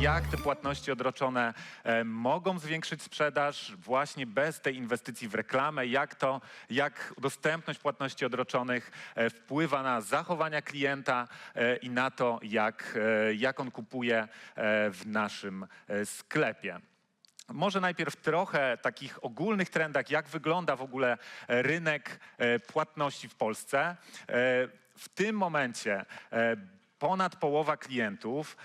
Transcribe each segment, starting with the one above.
jak te płatności odroczone e, mogą zwiększyć sprzedaż właśnie bez tej inwestycji w reklamę, jak to, jak dostępność płatności odroczonych e, wpływa na zachowania klienta e, i na to, jak, jak on kupuje w naszym sklepie. Może najpierw trochę takich ogólnych trendach, jak wygląda w ogóle rynek płatności w Polsce. W tym momencie ponad połowa klientów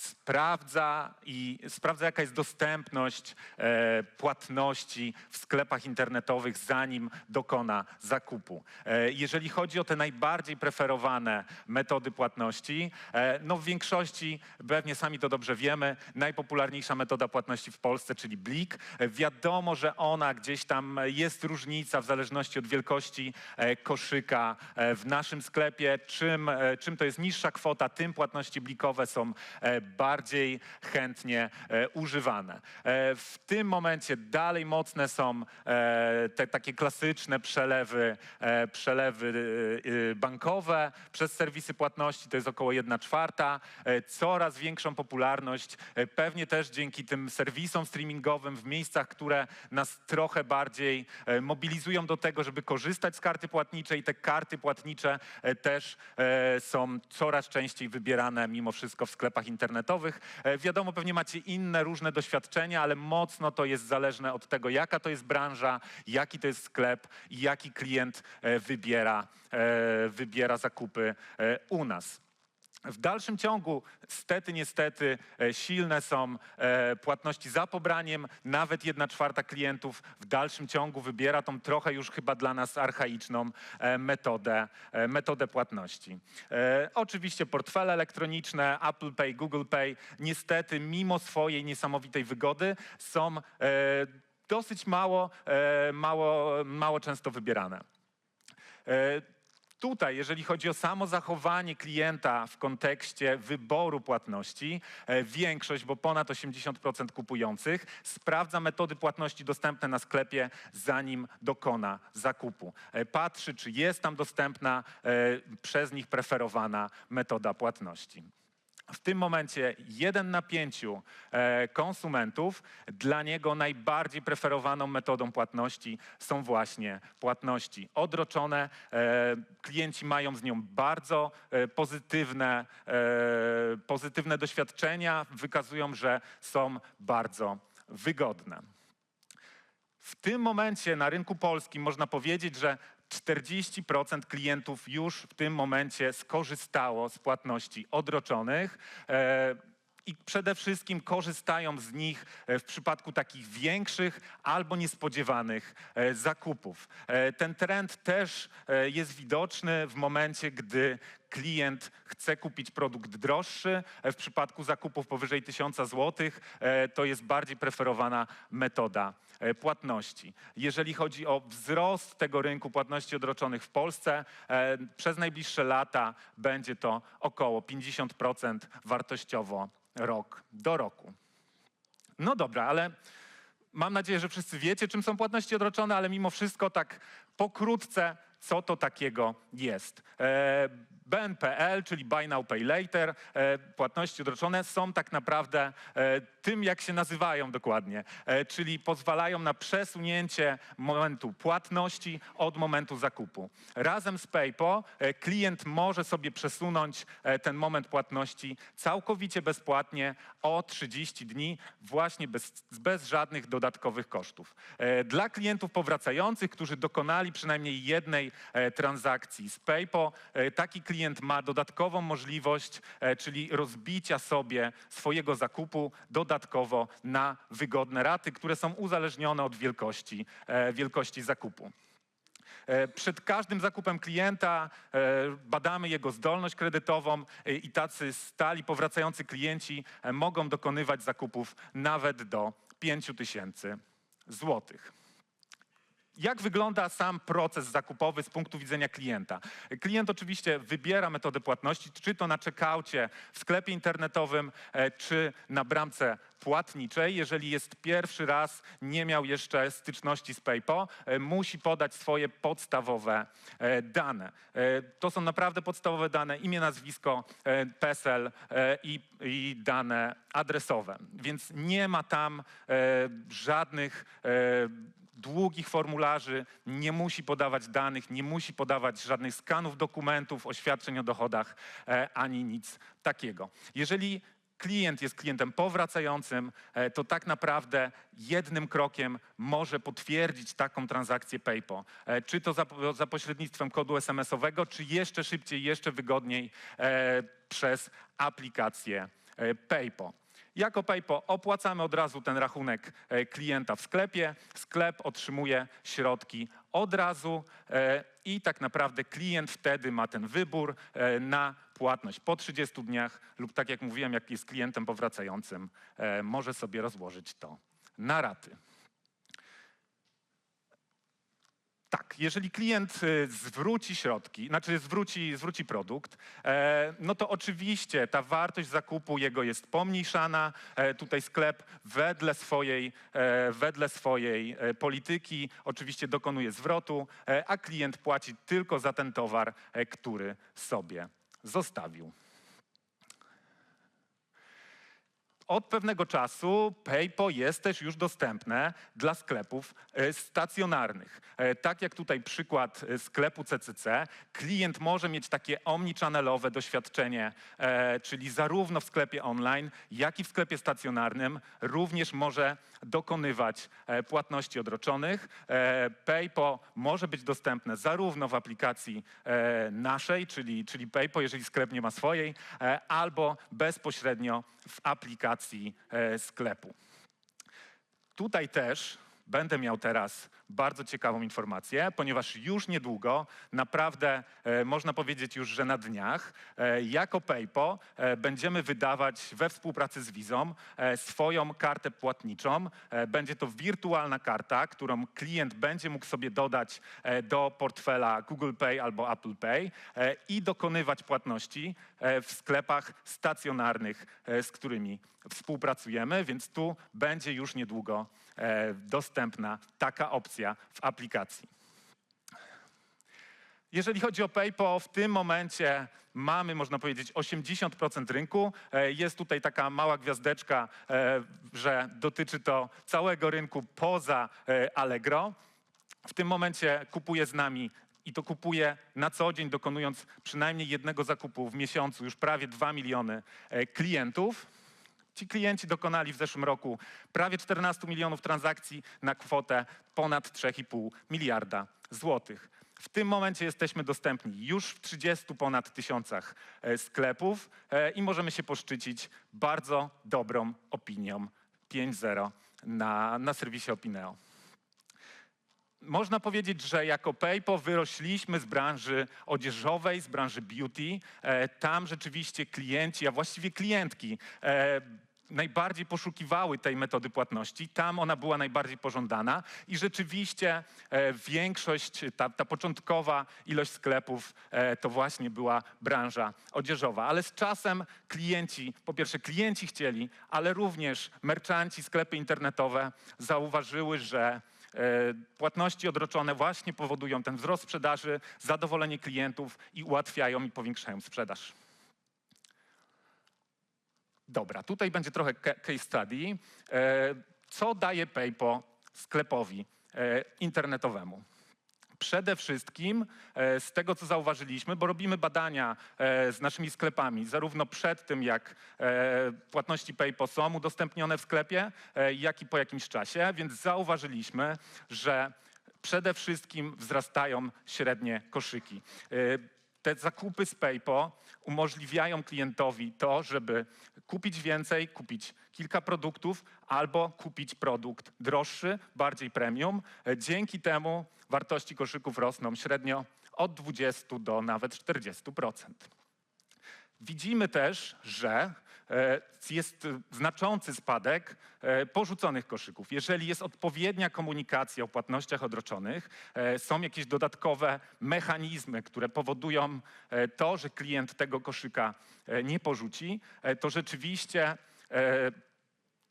sprawdza i sprawdza, jaka jest dostępność e, płatności w sklepach internetowych, zanim dokona zakupu. E, jeżeli chodzi o te najbardziej preferowane metody płatności, e, no w większości, pewnie sami to dobrze wiemy, najpopularniejsza metoda płatności w Polsce, czyli Blik. E, wiadomo, że ona gdzieś tam jest różnica w zależności od wielkości e, koszyka e, w naszym sklepie. Czym, e, czym to jest niższa kwota, tym płatności blikowe są e, bardziej chętnie e, używane. E, W tym momencie dalej mocne są e, te takie klasyczne przelewy, przelewy bankowe przez serwisy płatności, to jest około 1 czwarta. Coraz większą popularność, pewnie też dzięki tym serwisom streamingowym w miejscach, które nas trochę bardziej mobilizują do tego, żeby korzystać z karty płatniczej. Te karty płatnicze też są coraz częściej wybierane mimo wszystko w sklepach internetowych. E, Wiadomo, pewnie macie inne różne doświadczenia, ale mocno to jest zależne od tego, jaka to jest branża, jaki to jest sklep i jaki klient e, wybiera, e, wybiera zakupy u nas. W dalszym ciągu, stety, niestety, e, silne są e, płatności za pobraniem. Nawet jedna czwarta klientów w dalszym ciągu wybiera tą trochę już chyba dla nas archaiczną e, metodę, metodę płatności. Oczywiście portfele elektroniczne, Apple Pay, Google Pay, niestety, mimo swojej niesamowitej wygody, są dosyć mało, mało, mało często wybierane. Tutaj, jeżeli chodzi o samo zachowanie klienta w kontekście wyboru płatności, e, większość, bo ponad 80% kupujących, sprawdza metody płatności dostępne na sklepie, zanim dokona zakupu. E, Patrzy, czy jest tam dostępna e, przez nich preferowana metoda płatności. W tym momencie jeden na pięciu e, konsumentów, dla niego najbardziej preferowaną metodą płatności są właśnie płatności odroczone. E, klienci mają z nią bardzo e, pozytywne, pozytywne doświadczenia, wykazują, że są bardzo wygodne. W tym momencie na rynku polskim można powiedzieć, że 40% klientów już w tym momencie skorzystało z płatności odroczonych. E, i przede wszystkim korzystają z nich e, w przypadku takich większych albo niespodziewanych e, zakupów. Ten trend też jest widoczny w momencie, gdy klient chce kupić produkt droższy. E, W przypadku zakupów powyżej 1000 zł e, to jest bardziej preferowana metoda e, płatności. Jeżeli chodzi o wzrost tego rynku płatności odroczonych w Polsce, przez najbliższe lata będzie to około 50% wartościowo rok do roku. No dobra, ale mam nadzieję, że wszyscy wiecie, czym są płatności odroczone, ale mimo wszystko tak pokrótce, co to takiego jest. BNPL, czyli Buy Now Pay Later, e, płatności odroczone są tak naprawdę e, tym, jak się nazywają dokładnie, e, czyli pozwalają na przesunięcie momentu płatności od momentu zakupu. Razem z PayPo klient może sobie przesunąć ten moment płatności całkowicie bezpłatnie o 30 dni, właśnie bez, bez żadnych dodatkowych kosztów. Dla klientów powracających, którzy dokonali przynajmniej jednej transakcji z PayPo, taki klient ma dodatkową możliwość, e, czyli rozbicia sobie swojego zakupu dodatkowo na wygodne raty, które są uzależnione od wielkości, e, wielkości zakupu. E, Przed każdym zakupem klienta badamy jego zdolność kredytową i tacy stali powracający klienci mogą dokonywać zakupów nawet do 5 tysięcy złotych. Jak wygląda sam proces zakupowy z punktu widzenia klienta? Klient oczywiście wybiera metodę płatności, czy to na checkoutie w sklepie internetowym, e, czy na bramce płatniczej. Jeżeli jest pierwszy raz, nie miał jeszcze styczności z PayPal, e, musi podać swoje podstawowe e, dane. To są naprawdę podstawowe dane, imię, nazwisko, PESEL i, i dane adresowe. Więc nie ma tam żadnych długich formularzy, nie musi podawać danych, nie musi podawać żadnych skanów dokumentów, oświadczeń o dochodach, e, ani nic takiego. Jeżeli klient jest klientem powracającym, e, to tak naprawdę jednym krokiem może potwierdzić taką transakcję PayPal. E, Czy to za, za pośrednictwem kodu SMS-owego, czy jeszcze szybciej, jeszcze wygodniej przez aplikację PayPal. Jako PayPal opłacamy od razu ten rachunek e, klienta w sklepie. Sklep otrzymuje środki od razu e, i tak naprawdę klient wtedy ma ten wybór e, na płatność po 30 dniach lub tak jak mówiłem, jak jest klientem powracającym, może sobie rozłożyć to na raty. Tak, jeżeli klient y, zwróci środki, znaczy zwróci, zwróci produkt, e, no to oczywiście ta wartość zakupu jego jest pomniejszana. E, tutaj sklep wedle swojej, e, wedle swojej polityki oczywiście dokonuje zwrotu, a klient płaci tylko za ten towar, który sobie zostawił. Od pewnego czasu PayPal jest też już dostępne dla sklepów e, stacjonarnych. E, Tak jak tutaj przykład e, sklepu CCC, klient może mieć takie omnichannel'owe doświadczenie, czyli zarówno w sklepie online, jak i w sklepie stacjonarnym również może dokonywać płatności odroczonych. PayPal może być dostępne zarówno w aplikacji naszej, czyli, czyli PayPal, jeżeli sklep nie ma swojej, albo bezpośrednio w aplikacji e, sklepu. Tutaj też będę miał teraz bardzo ciekawą informację, ponieważ już niedługo, naprawdę e, można powiedzieć już, że na dniach, e, jako PayPal e, będziemy wydawać we współpracy z Wizą e, swoją kartę płatniczą. Będzie to wirtualna karta, którą klient będzie mógł sobie dodać do portfela Google Pay albo Apple Pay i dokonywać płatności w sklepach stacjonarnych, z którymi współpracujemy, więc tu będzie już niedługo dostępna taka opcja w aplikacji. Jeżeli chodzi o PayPal, w tym momencie mamy, można powiedzieć, 80% rynku. E, Jest tutaj taka mała gwiazdeczka, e, że dotyczy to całego rynku poza e, Allegro. W tym momencie kupuje z nami i to kupuje na co dzień, dokonując przynajmniej jednego zakupu w miesiącu już prawie 2 miliony klientów. Ci klienci dokonali w zeszłym roku prawie 14 milionów transakcji na kwotę ponad 3,5 miliarda złotych. W tym momencie jesteśmy dostępni już w 30 ponad tysiącach e, sklepów e, i możemy się poszczycić bardzo dobrą opinią 5.0 na, na serwisie Opineo. Można powiedzieć, że jako PayPal wyrośliśmy z branży odzieżowej, z branży beauty. E, Tam rzeczywiście klienci, a właściwie klientki, najbardziej poszukiwały tej metody płatności. Tam ona była najbardziej pożądana i rzeczywiście e, większość, ta, ta początkowa ilość sklepów e, to właśnie była branża odzieżowa. Ale z czasem klienci, po pierwsze klienci chcieli, ale również merchanci, sklepy internetowe zauważyły, że E, Płatności odroczone właśnie powodują ten wzrost sprzedaży, zadowolenie klientów i ułatwiają i powiększają sprzedaż. Dobra, tutaj będzie trochę ca- case study. E, Co daje PayPal sklepowi e, internetowemu? Przede wszystkim e, z tego, co zauważyliśmy, bo robimy badania z naszymi sklepami, zarówno przed tym, jak płatności PayPal są udostępnione w sklepie, jak i po jakimś czasie, więc zauważyliśmy, że przede wszystkim wzrastają średnie koszyki. Te zakupy z PayPal umożliwiają klientowi to, żeby kupić więcej, kupić kilka produktów albo kupić produkt droższy, bardziej premium. Dzięki temu wartości koszyków rosną średnio od 20 do nawet 40%. Widzimy też, że jest znaczący spadek e, porzuconych koszyków. Jeżeli jest odpowiednia komunikacja o płatnościach odroczonych, e, są jakieś dodatkowe mechanizmy, które powodują e, to, że klient tego koszyka e, nie porzuci, e, to rzeczywiście e,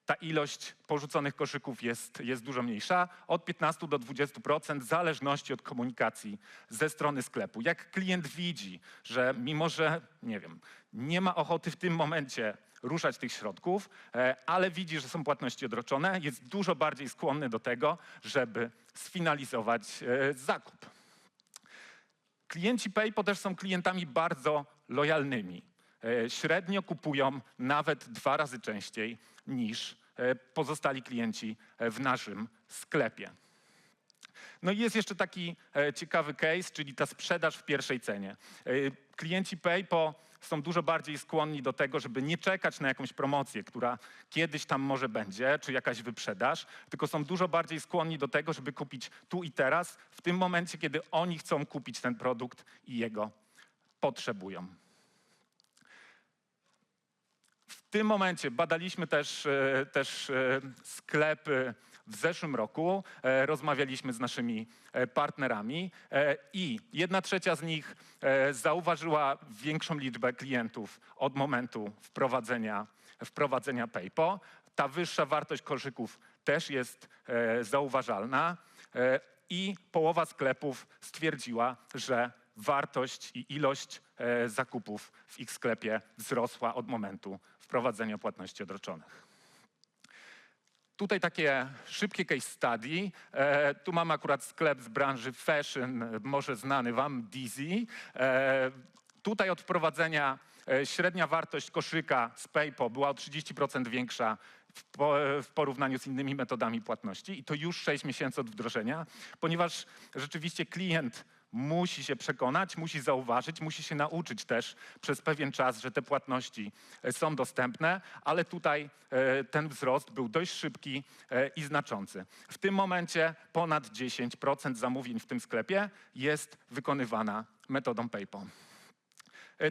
ta ilość porzuconych koszyków jest, jest dużo mniejsza, od 15 do 20% w zależności od komunikacji ze strony sklepu. Jak klient widzi, że mimo, że nie wiem, nie ma ochoty w tym momencie ruszać tych środków, e, ale widzi, że są płatności odroczone, jest dużo bardziej skłonny do tego, żeby sfinalizować e, zakup. Klienci PayPo też są klientami bardzo lojalnymi. E, Średnio kupują nawet dwa razy częściej niż e, pozostali klienci e, w naszym sklepie. No i jest jeszcze taki e, ciekawy case, czyli ta sprzedaż w pierwszej cenie. Klienci PayPo są dużo bardziej skłonni do tego, żeby nie czekać na jakąś promocję, która kiedyś tam może będzie, czy jakaś wyprzedaż, tylko są dużo bardziej skłonni do tego, żeby kupić tu i teraz, w tym momencie, kiedy oni chcą kupić ten produkt i jego potrzebują. W tym momencie badaliśmy też, e, też e, sklepy w zeszłym roku, e, rozmawialiśmy z naszymi partnerami i jedna trzecia z nich zauważyła większą liczbę klientów od momentu wprowadzenia, wprowadzenia PayPo. Ta wyższa wartość koszyków też jest zauważalna i połowa sklepów stwierdziła, że wartość i ilość zakupów w ich sklepie wzrosła od momentu wprowadzenia płatności odroczonych. Tutaj takie szybkie case study. E, tu mam akurat sklep z branży fashion, może znany wam, Dizzy. E, tutaj od wprowadzenia e, średnia wartość koszyka z PayPal była o 30% większa w, po, w porównaniu z innymi metodami płatności i to już 6 miesięcy od wdrożenia, ponieważ rzeczywiście klient musi się przekonać, musi zauważyć, musi się nauczyć też przez pewien czas, że te płatności e, są dostępne, ale tutaj e, ten wzrost był dość szybki e, i znaczący. W tym momencie ponad 10% zamówień w tym sklepie jest wykonywana metodą PayPal.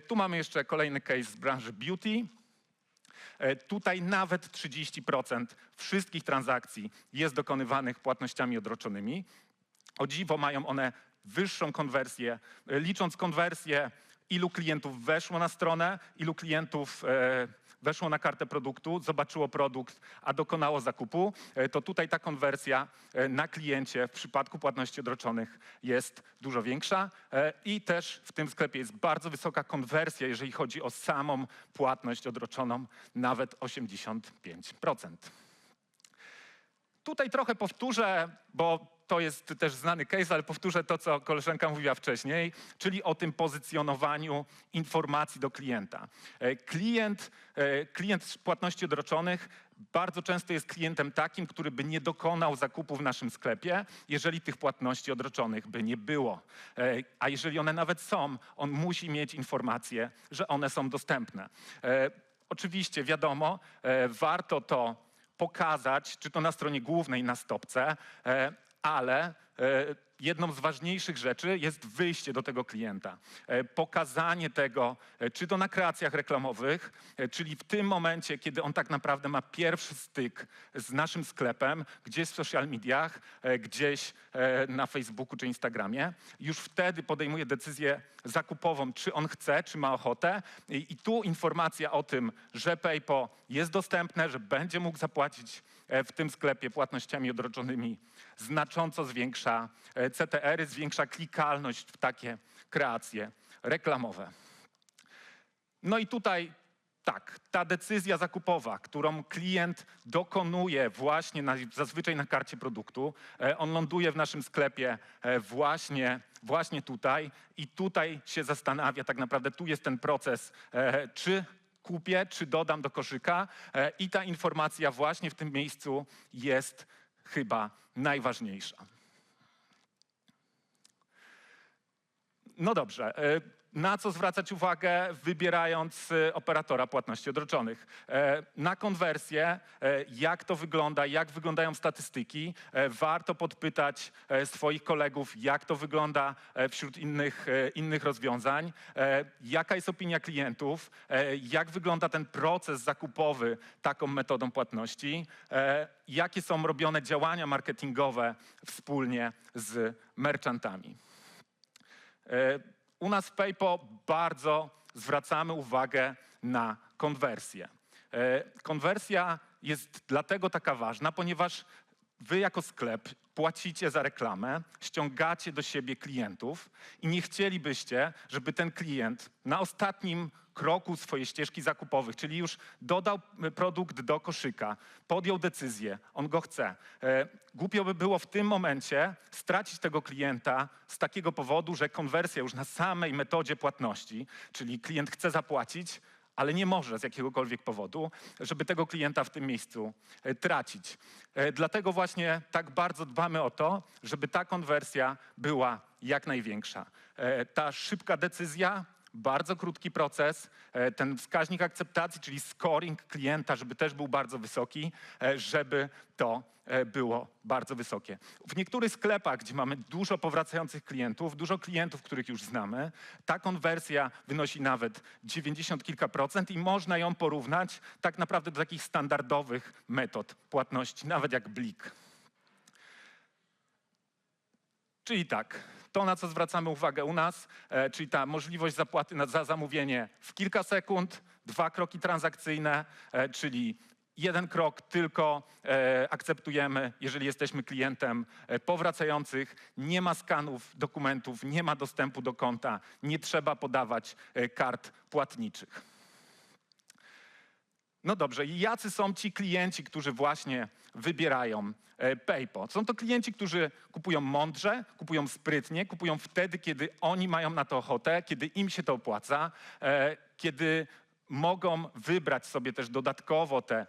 Tu mamy jeszcze kolejny case z branży beauty. Tutaj nawet 30% wszystkich transakcji jest dokonywanych płatnościami odroczonymi. O dziwo mają one wyższą konwersję. E, Licząc konwersję, ilu klientów weszło na stronę, ilu klientów e, weszło na kartę produktu, zobaczyło produkt, a dokonało zakupu, e, to tutaj ta konwersja na kliencie w przypadku płatności odroczonych jest dużo większa i też w tym sklepie jest bardzo wysoka konwersja, jeżeli chodzi o samą płatność odroczoną, nawet 85%. Tutaj trochę powtórzę, bo to jest też znany case, ale powtórzę to, co koleżanka mówiła wcześniej, czyli o tym pozycjonowaniu informacji do klienta. E, Klient, e, klient z płatności odroczonych bardzo często jest klientem takim, który by nie dokonał zakupu w naszym sklepie, jeżeli tych płatności odroczonych by nie było. E, A jeżeli one nawet są, on musi mieć informację, że one są dostępne. Oczywiście, wiadomo, warto to pokazać, czy to na stronie głównej, na stopce, ale e, jedną z ważniejszych rzeczy jest wyjście do tego klienta. E, Pokazanie tego, e, czy to na kreacjach reklamowych, czyli w tym momencie, kiedy on tak naprawdę ma pierwszy styk z naszym sklepem, gdzieś w social mediach, gdzieś na Facebooku czy Instagramie, już wtedy podejmuje decyzję zakupową, czy on chce, czy ma ochotę. I, tu informacja o tym, że PayPal jest dostępne, że będzie mógł zapłacić w tym sklepie płatnościami odroczonymi, znacząco zwiększa e, CTR-y, zwiększa klikalność w takie kreacje reklamowe. No i tutaj tak, ta decyzja zakupowa, którą klient dokonuje właśnie na, zazwyczaj na karcie produktu, e, on ląduje w naszym sklepie e, właśnie, właśnie tutaj i tutaj się zastanawia tak naprawdę, tu jest ten proces, czy kupię, czy dodam do koszyka i ta informacja właśnie w tym miejscu jest chyba najważniejsza. No dobrze. Na co zwracać uwagę, wybierając e, operatora płatności odroczonych? E, Na konwersję, e, jak to wygląda, jak wyglądają statystyki. E, Warto podpytać swoich kolegów, jak to wygląda wśród innych, innych rozwiązań, jaka jest opinia klientów, jak wygląda ten proces zakupowy taką metodą płatności, jakie są robione działania marketingowe wspólnie z merchantami. U nas w PayPo bardzo zwracamy uwagę na konwersję. E, Konwersja jest dlatego taka ważna, ponieważ wy jako sklep płacicie za reklamę, ściągacie do siebie klientów i nie chcielibyście, żeby ten klient na ostatnim kroku swojej ścieżki zakupowych, czyli już dodał e, produkt do koszyka, podjął decyzję, on go chce. E, Głupio by było w tym momencie stracić tego klienta z takiego powodu, że konwersja już na samej metodzie płatności, czyli klient chce zapłacić, ale nie może z jakiegokolwiek powodu, żeby tego klienta w tym miejscu e, tracić. E, Dlatego właśnie tak bardzo dbamy o to, żeby ta konwersja była jak największa. E, Ta szybka decyzja, bardzo krótki proces, e, ten wskaźnik akceptacji, czyli scoring klienta, żeby też był bardzo wysoki, e, żeby to e, było bardzo wysokie. W niektórych sklepach, gdzie mamy dużo powracających klientów, dużo klientów, których już znamy, ta konwersja wynosi nawet 90 kilka procent i można ją porównać tak naprawdę do takich standardowych metod płatności, nawet jak Blik. Czyli tak, to na co zwracamy uwagę u nas, e, czyli ta możliwość zapłaty za zamówienie w kilka sekund, dwa kroki transakcyjne, e, czyli jeden krok tylko e, akceptujemy, jeżeli jesteśmy klientem e, powracających, nie ma skanów dokumentów, nie ma dostępu do konta, nie trzeba podawać e, kart płatniczych. No dobrze, i jacy są ci klienci, którzy właśnie wybierają e, PayPal? Są to klienci, którzy kupują mądrze, kupują sprytnie, kupują wtedy, kiedy oni mają na to ochotę, kiedy im się to opłaca, e, kiedy mogą wybrać sobie też dodatkowo te e,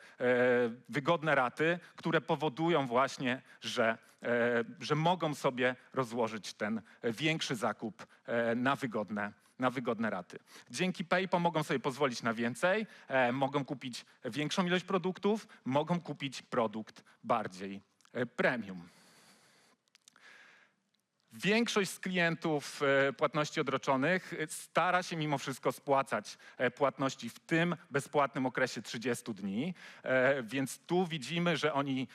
wygodne raty, które powodują właśnie, że, że mogą sobie rozłożyć ten większy zakup na wygodne na wygodne raty. Dzięki PayPal mogą sobie pozwolić na więcej, e, mogą kupić większą ilość produktów, mogą kupić produkt bardziej e, premium. Większość z klientów e, płatności odroczonych e, stara się mimo wszystko spłacać e, płatności w tym bezpłatnym okresie 30 dni, więc tu widzimy, że oni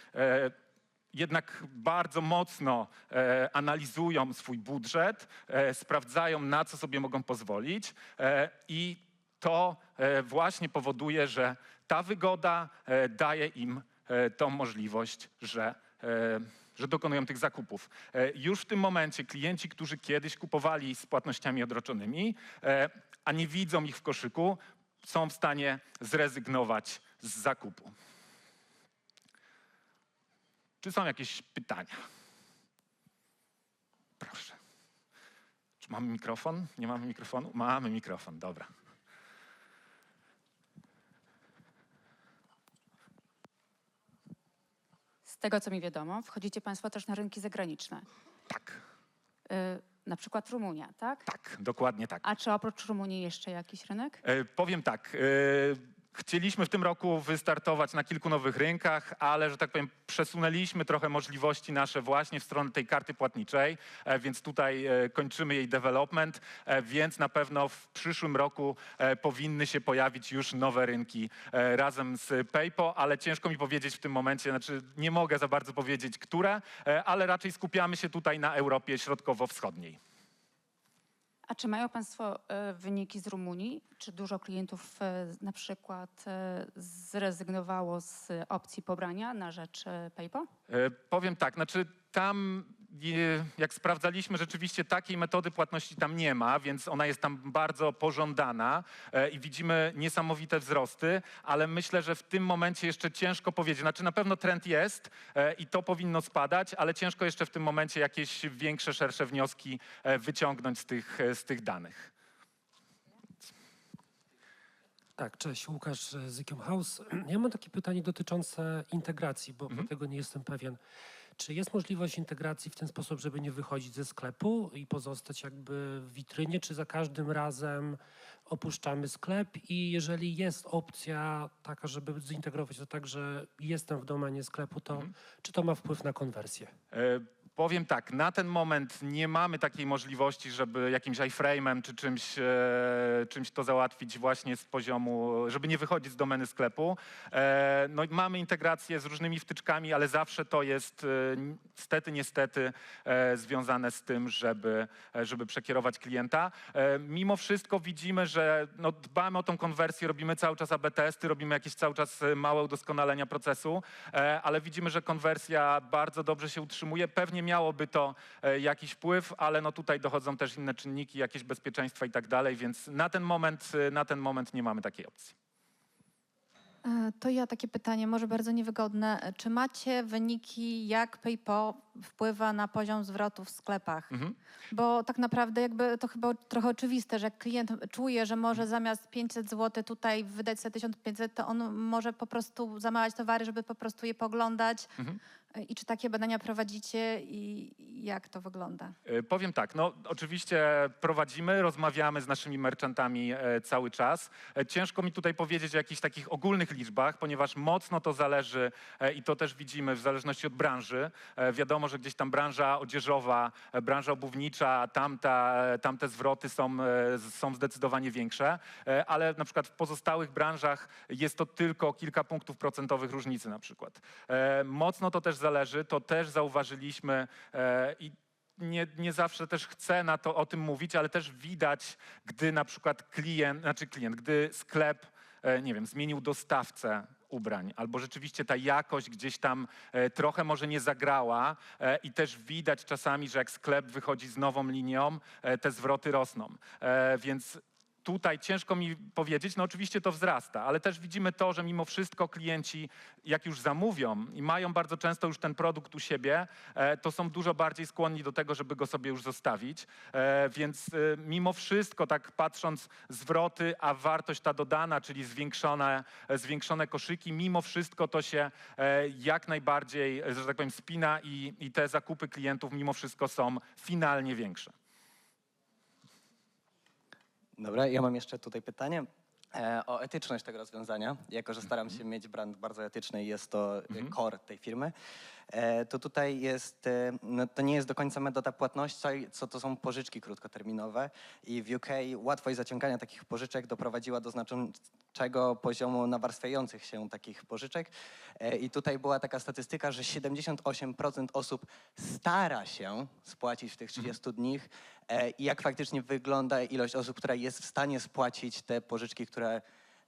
jednak bardzo mocno e, analizują swój budżet, e, sprawdzają na co sobie mogą pozwolić e, i to e, właśnie powoduje, że ta wygoda e, daje im e, tą możliwość, że, e, że dokonują tych zakupów. E, Już w tym momencie klienci, którzy kiedyś kupowali z płatnościami odroczonymi, e, a nie widzą ich w koszyku, są w stanie zrezygnować z zakupu. Czy są jakieś pytania? Proszę. Czy mamy mikrofon? Nie mamy mikrofonu? Mamy mikrofon, dobra. Z tego, co mi wiadomo, wchodzicie Państwo też na rynki zagraniczne, Tak, y, na przykład Rumunia, tak? tak, dokładnie tak. A czy oprócz Rumunii jeszcze jakiś rynek? E, powiem tak. E, chcieliśmy w tym roku wystartować na kilku nowych rynkach, ale, że tak powiem, przesunęliśmy trochę możliwości nasze właśnie w stronę tej karty płatniczej, e, więc tutaj e, kończymy jej development, e, więc na pewno w przyszłym roku powinny się pojawić już nowe rynki razem z PayPal, ale ciężko mi powiedzieć w tym momencie, znaczy nie mogę za bardzo powiedzieć, które, ale raczej skupiamy się tutaj na Europie Środkowo-Wschodniej. A czy mają Państwo y, wyniki z Rumunii? Czy dużo klientów y, na przykład y, zrezygnowało z opcji pobrania na rzecz PayPal? E, Powiem tak, znaczy tam e, jak sprawdzaliśmy, rzeczywiście takiej metody płatności tam nie ma, więc ona jest tam bardzo pożądana e, i widzimy niesamowite wzrosty, ale myślę, że w tym momencie jeszcze ciężko powiedzieć. Znaczy na pewno trend jest e, i to powinno spadać, ale ciężko jeszcze w tym momencie jakieś większe, szersze wnioski e, wyciągnąć z tych, z tych danych. Tak, cześć, Łukasz z House. Ja mam takie pytanie dotyczące integracji, bo, bo tego nie jestem pewien. Czy jest możliwość integracji w ten sposób, żeby nie wychodzić ze sklepu i pozostać jakby w witrynie, czy za każdym razem opuszczamy sklep i jeżeli jest opcja taka, żeby zintegrować to tak, że jestem w domenie sklepu, to czy to ma wpływ na konwersję? E, Powiem tak, na ten moment nie mamy takiej możliwości, żeby jakimś iframe'em czy czymś, e, czymś to załatwić właśnie z poziomu, żeby nie wychodzić z domeny sklepu. E, no mamy integrację z różnymi wtyczkami, ale zawsze to jest e, niestety, niestety e, związane z tym, żeby, e, żeby przekierować klienta. E, mimo wszystko widzimy, że no, dbamy o tą konwersję, robimy cały czas AB testy, robimy jakieś cały czas małe udoskonalenia procesu, ale widzimy, że konwersja bardzo dobrze się utrzymuje. Pewnie miałoby to e, jakiś wpływ, ale no tutaj dochodzą też inne czynniki, jakieś bezpieczeństwa i tak dalej, więc na ten moment, e, na ten moment nie mamy takiej opcji. E, To ja takie pytanie, może bardzo niewygodne. Czy macie wyniki, jak PayPal wpływa na poziom zwrotu w sklepach? Mhm. Bo tak naprawdę jakby to chyba trochę oczywiste, że jak klient czuje, że może zamiast 500 zł tutaj wydać sobie 1500, to on może po prostu zamawiać towary, żeby po prostu je poglądać. Mhm. E, I czy takie badania prowadzicie i jak to wygląda? E, Powiem tak, no oczywiście prowadzimy, rozmawiamy z naszymi merchantami e, cały czas. Ciężko mi tutaj powiedzieć o jakichś takich ogólnych liczbach, ponieważ mocno to zależy i to też widzimy w zależności od branży. Wiadomo, że gdzieś tam branża odzieżowa, branża obuwnicza, tamta, tamte zwroty są, są zdecydowanie większe, ale na przykład w pozostałych branżach jest to tylko kilka punktów procentowych różnicy na przykład. Mocno to też zależy, to też zauważyliśmy e, i nie, nie zawsze też chcę na to o tym mówić, ale też widać, gdy na przykład klient, znaczy klient, gdy sklep, e, nie wiem, zmienił dostawcę ubrań, albo rzeczywiście ta jakość gdzieś tam e, trochę może nie zagrała i też widać czasami, że jak sklep wychodzi z nową linią, te zwroty rosną. Więc tutaj ciężko mi powiedzieć, no oczywiście to wzrasta, ale też widzimy to, że mimo wszystko klienci, jak już zamówią i mają bardzo często już ten produkt u siebie, e, to są dużo bardziej skłonni do tego, żeby go sobie już zostawić. E, Więc e, mimo wszystko, tak patrząc zwroty, a wartość ta dodana, czyli zwiększone, zwiększone koszyki, mimo wszystko to się jak najbardziej, że tak powiem, spina i, i te zakupy klientów mimo wszystko są finalnie większe. Dobra, ja mam jeszcze tutaj pytanie e, o etyczność tego rozwiązania. Jako, że staram się mieć brand bardzo etyczny i jest to e, core tej firmy, to tutaj jest, e, no, to nie jest do końca metoda płatności, co to są pożyczki krótkoterminowe. I w UK łatwość zaciągania takich pożyczek doprowadziła do znaczącego poziomu nawarstwiających się takich pożyczek. E, i tutaj była taka statystyka, że 78% osób stara się spłacić w tych 30 dni e, i jak faktycznie wygląda ilość osób, która jest w stanie spłacić te pożyczki, które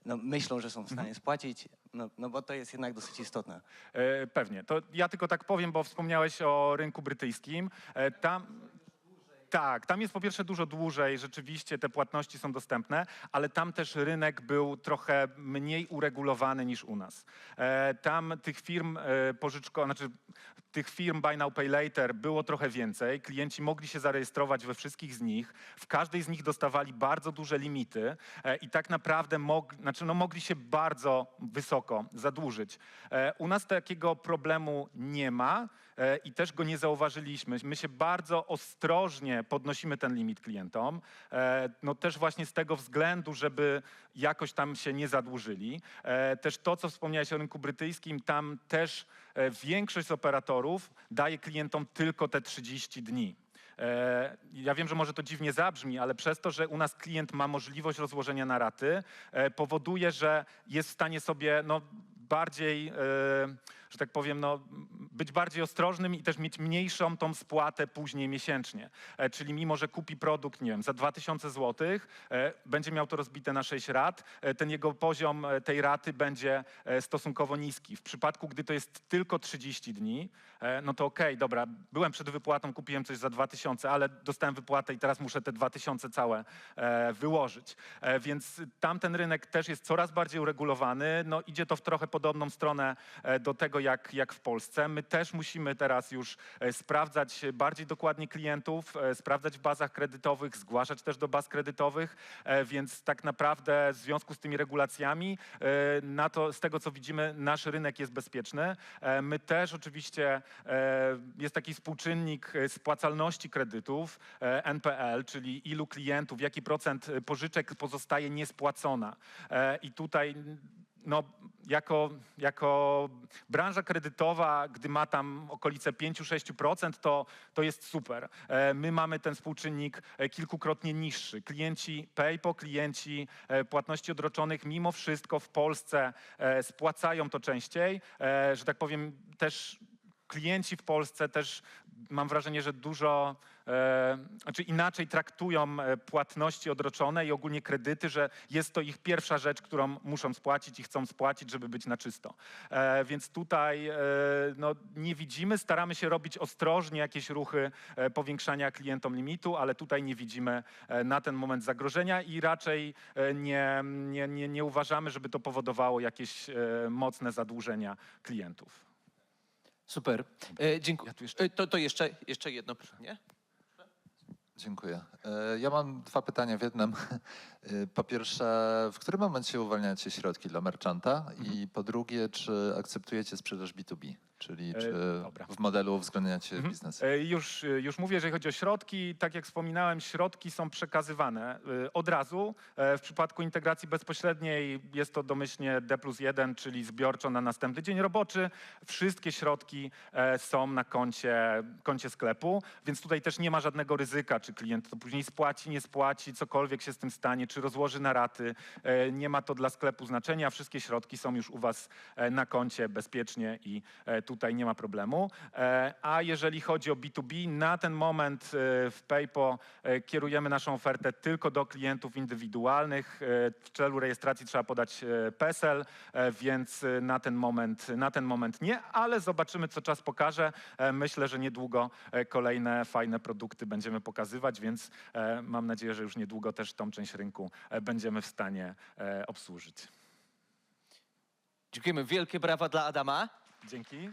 no, myślą, że są w stanie spłacić, no, no bo to jest jednak dosyć istotne. E, Pewnie. To ja tylko tak powiem, bo wspomniałeś o rynku brytyjskim. E, Tam. Tak, tam jest po pierwsze dużo dłużej, rzeczywiście te płatności są dostępne, ale tam też rynek był trochę mniej uregulowany niż u nas. E, Tam tych firm e, pożyczko, znaczy tych firm Buy Now Pay Later było trochę więcej. Klienci mogli się zarejestrować we wszystkich z nich. W każdej z nich dostawali bardzo duże limity e, i tak naprawdę mog, znaczy no mogli się bardzo wysoko zadłużyć. U nas takiego problemu nie ma i też go nie zauważyliśmy. My się bardzo ostrożnie podnosimy ten limit klientom, e, no też właśnie z tego względu, żeby jakoś tam się nie zadłużyli. E, Też to, co wspomniałeś o rynku brytyjskim, tam też e, większość operatorów daje klientom tylko te 30 dni. E, Ja wiem, że może to dziwnie zabrzmi, ale przez to, że u nas klient ma możliwość rozłożenia na raty, e, powoduje, że jest w stanie sobie no, bardziej, e, że tak powiem, no, być bardziej ostrożnym i też mieć mniejszą tą spłatę później miesięcznie. E, Czyli mimo, że kupi produkt, nie wiem, za 2000 zł, e, będzie miał to rozbite na 6 rat, e, ten jego poziom e, tej raty będzie e, stosunkowo niski. W przypadku, gdy to jest tylko 30 dni, e, no to okej, dobra, byłem przed wypłatą, kupiłem coś za 2000, ale dostałem wypłatę i teraz muszę te 2000 całe wyłożyć. Więc tamten rynek też jest coraz bardziej uregulowany. No, idzie to w trochę podobną stronę do tego, jak, jak w Polsce. My też musimy teraz już e, sprawdzać bardziej dokładnie klientów, e, sprawdzać w bazach kredytowych, zgłaszać też do baz kredytowych, e, więc tak naprawdę w związku z tymi regulacjami, na to, z tego co widzimy, nasz rynek jest bezpieczny. My też oczywiście, jest taki współczynnik spłacalności kredytów, NPL, czyli ilu klientów, jaki procent pożyczek pozostaje niespłacona. I tutaj no, jako, jako branża kredytowa, gdy ma tam okolice 5-6%, to, to jest super. E, My mamy ten współczynnik e, kilkukrotnie niższy. Klienci PayPo, klienci e, płatności odroczonych mimo wszystko w Polsce spłacają to częściej. Że tak powiem, też klienci w Polsce też mam wrażenie, że dużo, e, znaczy inaczej traktują e, płatności odroczone i ogólnie kredyty, że jest to ich pierwsza rzecz, którą muszą spłacić i chcą spłacić, żeby być na czysto. E, więc tutaj e, no, nie widzimy, staramy się robić ostrożnie jakieś ruchy e, powiększania klientom limitu, ale tutaj nie widzimy e, na ten moment zagrożenia i raczej nie, nie, nie, nie uważamy, żeby to powodowało jakieś mocne zadłużenia klientów. Super. E, dziękuję. Ja jeszcze- E, to, to jeszcze, jeszcze jedno pytanie. Dziękuję. E, Ja mam dwa pytania w jednym. E, Po pierwsze, w którym momencie uwalniacie środki dla merchanta? I po drugie, czy akceptujecie sprzedaż B2B? Czyli E, czy dobra. w modelu uwzględniacie Mhm. biznes? E, Już, e, już mówię, jeżeli chodzi o środki, tak jak wspominałem, środki są przekazywane od razu. W przypadku integracji bezpośredniej jest to domyślnie D plus 1, czyli zbiorczo na następny dzień roboczy. Wszystkie środki są na koncie, koncie sklepu, więc tutaj też nie ma żadnego ryzyka, czy klient to później spłaci, nie spłaci, cokolwiek się z tym stanie, czy rozłoży na raty. Nie ma to dla sklepu znaczenia. Wszystkie środki są już u Was na koncie bezpiecznie i e, tutaj nie ma problemu. E, A jeżeli chodzi o B2B, na ten moment e, w PayPo e, kierujemy naszą ofertę tylko do klientów indywidualnych. W celu rejestracji trzeba podać PESEL, więc na ten moment, na ten moment nie, ale zobaczymy, co czas pokaże. Myślę, że niedługo kolejne fajne produkty będziemy pokazywać, więc mam nadzieję, że już niedługo też tą część rynku będziemy w stanie obsłużyć. Dziękujemy. Wielkie brawa dla Adama. Dzięki.